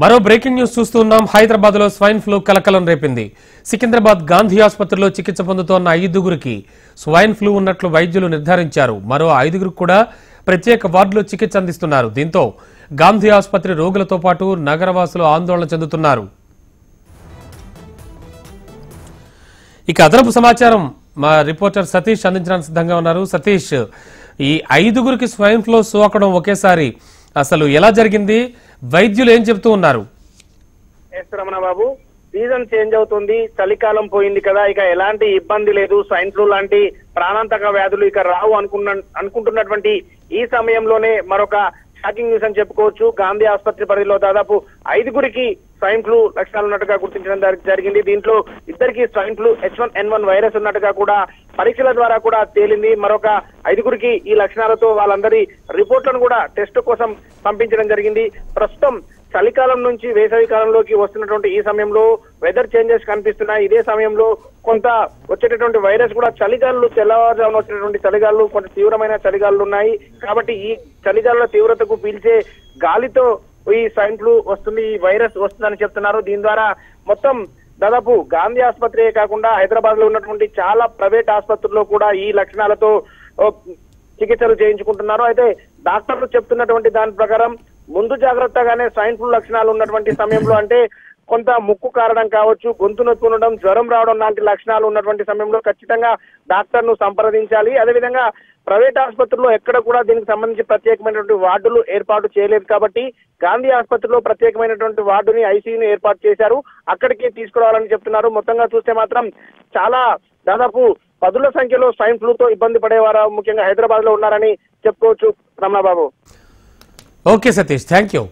మరో breaking news చూస్తున్నాం హైదరాబాద్లో స్వైన్ ఫ్లూ కలకలం రేపింది. సికింద్రాబాద్ గాంధీ ఆసుపత్రిలో చికిత్స పొందుతోన్న ఐదుగురికి స్వైన్ ఫ్లూ ఉన్నట్లు వైద్యులు నిర్ధారించారు. మరో ఐదుగురికి కూడా ప్రత్యేక వార్డులో చికిత్స అందిస్తున్నారు. దీంతో గాంధీ ఆసుపత్రి రోగులతో పాటు నగరవాసులు ఆందోళన చెందుతున్నారు. ఇక అదనపు సమాచారం మా రిపోర్టర్ సతీష్ అందించడానికి సిద్ధంగా ఉన్నారు. సతీష్ ఈ ఐదుగురికి స్వైన్ ఫ్లూ సోకడం ఒకేసారి అసలు ఎలా జరిగింది? వైద్యులు ఏం చెబుతూ ఉన్నారు? S Ramana Babu season change అవుతుంది చలికాలం పోయింది కదా ఇక ఎలాంటి ఇబ్బంది లేదు స్వైన్ ఫ్లూ లాంటి ప్రాణాంతక వ్యాధులు ఇక రావు అనుకున్న అనుకుంటున్నటువంటి ఈ సమయంలోనే మరొక షాకింగ్ న్యూస్ అని చెప్పుకోవచ్చు. గాంధీ ఆసుపత్రి పరిధిలో దాదాపు ఐదుగురికి స్వైన్ ఫ్లూ లక్షణాలు ఉన్నట్టుగా గుర్తించడం జరిగింది. దీంట్లో ఇద్దరికి swine flu H one N one virus ఉన్నట్టుగా కూడా పరీక్షల ద్వారా కూడా తేలింది. మరొక ఐదుగురికి ఈ లక్షణాలతో వాళ్ళందరి రిపోర్ట్లను కూడా టెస్ట్ కోసం పంపించడం జరిగింది. ప్రస్తుతం చలికాలం నుంచి వేసవి కాలంలోకి వస్తున్నటువంటి ఈ సమయంలో వెదర్ చేంజెస్ కనిపిస్తున్నాయి. ఇదే సమయంలో కొంత వచ్చేటటువంటి వైరస్ కూడా చలిగాలు తెల్లవారుజామున వచ్చేటటువంటి చలిగాలు కొంత తీవ్రమైన చలిగాలు ఉన్నాయి. కాబట్టి ఈ చలిగాలుల తీవ్రతకు పీల్చే గాలితో ఈ స్వైన్ ఫ్లూ వస్తుంది ఈ వైరస్ వస్తుందని చెప్తున్నారు. దీని ద్వారా మొత్తం దాదాపు గాంధీ ఆసుపత్రి కాకుండా హైదరాబాద్లో ఉన్నటువంటి చాలా ప్రైవేట్ ఆసుపత్రుల్లో కూడా ఈ లక్షణాలతో చికిత్సలు చేయించుకుంటున్నారు. అయితే డాక్టర్లు చెప్తున్నటువంటి దాని ప్రకారం ముందు జాగ్రత్తగానే స్వైన్ ఫ్లూ లక్షణాలు ఉన్నటువంటి సమయంలో అంటే కొంత ముక్కు కారడం కావచ్చు గొంతు నొప్పి ఉండడం జ్వరం రావడం లాంటి లక్షణాలు ఉన్నటువంటి సమయంలో ఖచ్చితంగా డాక్టర్ను సంప్రదించాలి. అదేవిధంగా ప్రైవేట్ ఆసుపత్రుల్లో ఎక్కడ కూడా దీనికి సంబంధించి ప్రత్యేకమైనటువంటి వార్డులు ఏర్పాటు చేయలేదు కాబట్టి గాంధీ ఆసుపత్రిలో ప్రత్యేకమైనటువంటి వార్డుని ఐసీయూని ఏర్పాటు చేశారు. అక్కడికి తీసుకురావాలని చెప్తున్నారు. మొత్తంగా చూస్తే మాత్రం చాలా దాదాపు పదుల సంఖ్యలో స్వైన్ ఫ్లూతో ఇబ్బంది పడేవారు ముఖ్యంగా హైదరాబాద్లో ఉన్నారని చెప్పుకోవచ్చు Ramana Babu. Okay Satish, thank you.